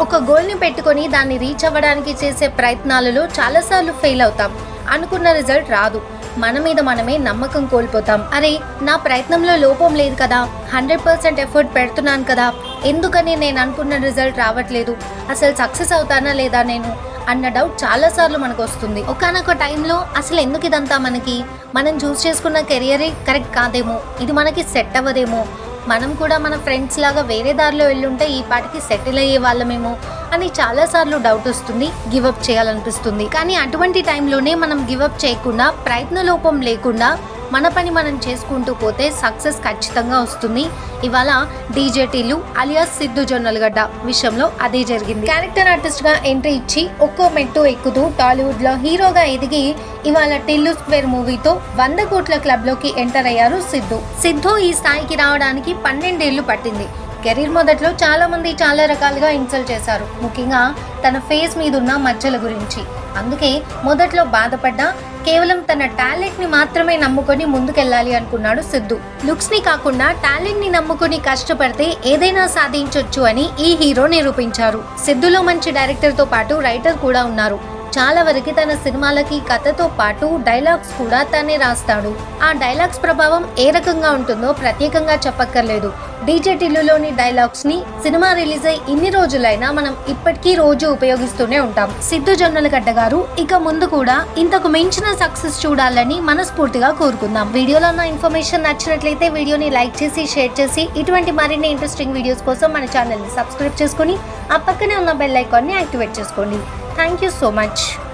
ఒక గోల్ని పెట్టుకొని దాన్ని రీచ్ అవ్వడానికి చేసే ప్రయత్నాలలో చాలాసార్లు ఫెయిల్ అవుతాం. అనుకున్న రిజల్ట్ రాదు. మన మీద మనమే నమ్మకం కోల్పోతాం. అరే నా ప్రయత్నంలో లోపం లేదు కదా. హండ్రెడ్ పర్సెంట్ ఎఫర్ట్ పెడుతున్నాను కదా. ఎందుకని నేను అనుకున్న రిజల్ట్ రావట్లేదు? అసలు సక్సెస్ అవుతానా లేదా నేను? అన్న డౌట్ చాలాసార్లు మనకు వస్తుంది. ఒకనొక టైంలో అసలు ఎందుకు ఇదంతా మనకి? మనం చూస్ చేసుకున్న కెరియరే కరెక్ట్ కాదేమో. ఇది మనకి సెట్ అవ్వదేమో. మనం కూడా మన ఫ్రెండ్స్ లాగా వేరే దారిలో వెళ్ళుంటే ఈ పాటికి సెటిల్ అయ్యే వాళ్ళమేమో అని చాలాసార్లు డౌట్ వస్తుంది గివప్ చేయాలనిపిస్తుంది. కానీ అటువంటి టైంలోనే మనం గివప్ చేయకుండా ప్రయత్న లోపం లేకుండా మన పని మనం చేసుకుంటూ పోతే సక్సెస్ ఖచ్చితంగా వస్తుంది. ఇవాళ డీజేటీలు అలియాస్ సిద్ధు జొన్నలగడ్డ విషయంలో అదే జరిగింది. క్యారెక్టర్ ఆర్టిస్ట్గా ఎంట్రీ ఇచ్చి ఒక్కో మెట్టు ఎక్కుతూ టాలీవుడ్లో హీరోగా ఎదిగి ఇవాళ టిల్లు స్క్వేర్ మూవీతో వంద కోట్ల క్లబ్లోకి ఎంటర్ అయ్యారు సిద్ధు. సిద్ధు ఈ స్థాయికి రావడానికి పన్నెండేళ్ళు పట్టింది. కెరీర్ మొదట్లో చాలా మంది చాలా రకాలుగా ఇన్సల్ట్ చేశారు. ముఖ్యంగా తన ఫేస్ మీదున్న మచ్చల గురించి. అందుకే మొదట్లో బాధపడ్డా కేవలం తన టాలెంట్ని మాత్రమే నమ్ముకొని ముందుకెళ్ళాలి అనుకున్నాడు సిద్ధు. లుక్స్ని కాకుండా టాలెంట్ని నమ్ముకొని కష్టపడితే ఏదైనా సాధించొచ్చు అని ఈ హీరో నిరూపించారు. సిద్ధులో మంచి డైరెక్టర్తో పాటు రైటర్ కూడా ఉన్నారు. చాలా వరకు తన సినిమాలకి కథతో పాటు డైలాగ్స్ కూడా తనే రాస్తాడు. ఆ డైలాగ్స్ ప్రభావం ఏ రకంగా ఉంటుందో ప్రత్యేకంగా చెప్పక్కర్లేదు. డీజే టిల్లులోని డైలాగ్స్ని సినిమా రిలీజ్ అయి ఇన్ని రోజులైనా మనం ఇప్పటికీ రోజు ఉపయోగిస్తూనే ఉంటాం. సిద్ధు జొన్నలగడ్డ గారు ఇక ముందు కూడా ఇంతకు మించిన సక్సెస్ చూడాలని మనస్ఫూర్తిగా కోరుకుందాం. వీడియోలో ఉన్న ఇన్ఫర్మేషన్ నచ్చినట్లయితే వీడియోని లైక్ చేసి షేర్ చేసి ఇటువంటి మరిన్ని ఇంట్రెస్టింగ్ వీడియోస్ కోసం మన ఛానల్ని సబ్స్క్రైబ్ చేసుకుని ఆ పక్కనే ఉన్న బెల్ ఐకాన్ని యాక్టివేట్ చేసుకోండి. thank you so much.